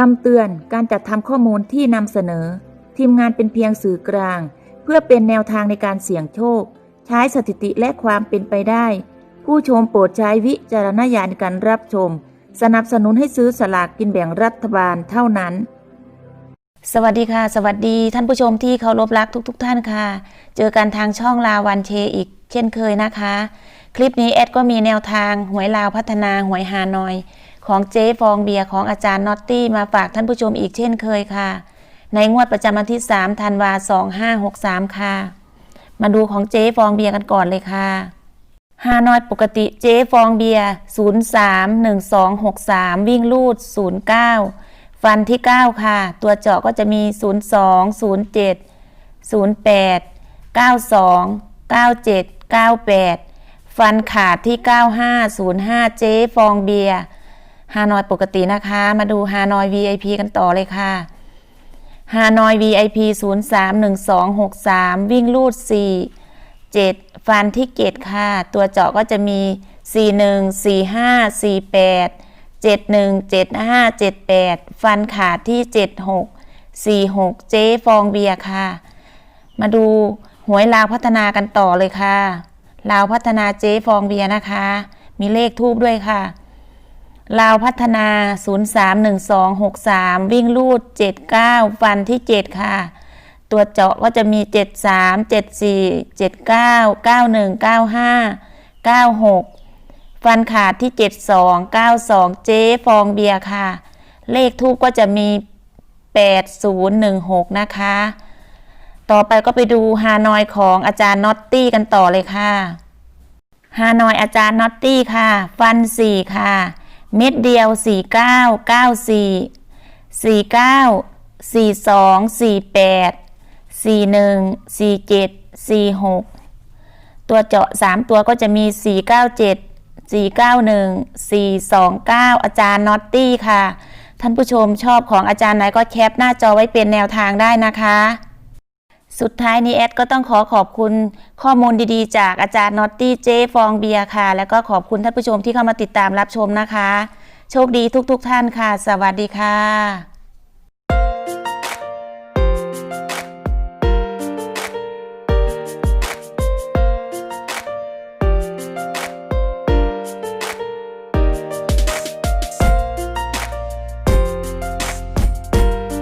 คำเตือนการจัดทำข้อมูลที่นำเสนอ ทีมงานเป็นเพียงสื่อกลาง เพื่อเป็นแนวทางในการเสี่ยงโชค ใช้สถิติและความเป็นไปได้ ผู้ชมโปรดใช้วิจารณญาณในการรับชม สนับสนุนให้ซื้อสลากกินแบ่งรัฐบาลเท่านั้น สวัสดีค่ะ สวัสดีท่านผู้ชมที่เคารพรักทุก ๆทท่านค่ะ เจอกันทางช่องลาวันเชอีก เช่นเคยนะคะ คลิปนี้แอดก็มีแนวทางหวยลาวพัฒนาหวยฮานอย ของเจ๊ฟองเบียร์ของอาจารย์น็อตตี้มาฝากท่านผู้ชมอีกเช่นเคยค่ะ ในงวดประจำวันที่3ธันวา2563 ค่ะ มาดูของเจ๊ฟองเบียร์กันก่อนเลยค่ะฮานอยปกติเจ๊ฟองเบียร์031263 วิ่งลูด 09 ฟันที่ 9 ค่ะ ตัวเจาะก็จะมี 02 07 08 92 97 98 ฟันขาดที่ 95 05 เจ๊ฟองเบียร์ ฮานอยปกตินะคะ มาดูฮานอย VIP กันต่อเลยค่ะฮานอย VIP 031263 วิ่งลูด 4 7 ฟันที่เกตค่ะ ตัวเจาะก็จะมี 41 45 48 71 75 78 ฟันขาดที่ 76 46 เจ๊ฟองเบียค่ะ มาดูหวยลาวพัฒนากันต่อเลยค่ะ ลาวพัฒนาเจ๊ฟองเบียนะคะ มีเลขทูบด้วยค่ะ ลาวพัฒนา 031263 วิ่งลูด 79 ฟันที่ 7 ค่ะ ตัวเจาะก็จะมี 73 74 79 91 95 96 ฟันขาดที่ 72 92 เจ๊ฟองเบียร์ค่ะ เลขทูบก็จะมี 8016 นะคะ ต่อไปก็ไปดูฮานอยของอาจารย์น็อตตี้กันต่อเลยค่ะ ฮานอยอาจารย์น็อตตี้ค่ะ ฟัน 4 ค่ะ เม็ดเดียว 49 94 49 42 48 41 47 46 ตัวเจาะ 3 ตัวก็จะมี 497 491 429 อาจารย์น็อตตี้ค่ะ ท่านผู้ชมชอบของอาจารย์ไหนก็แคปหน้าจอไว้เป็นแนวทางได้นะคะ สุดท้ายนี้แอดก็ต้องขอขอบคุณข้อมูลดีๆ จากอาจารย์น็อตตี้เจฟองเบียค่ะ แล้วก็ขอบคุณท่านผู้ชมที่เข้ามาติดตามรับชมนะคะ โชคดีทุกๆทท่านค่ะ สวัสดีค่ะ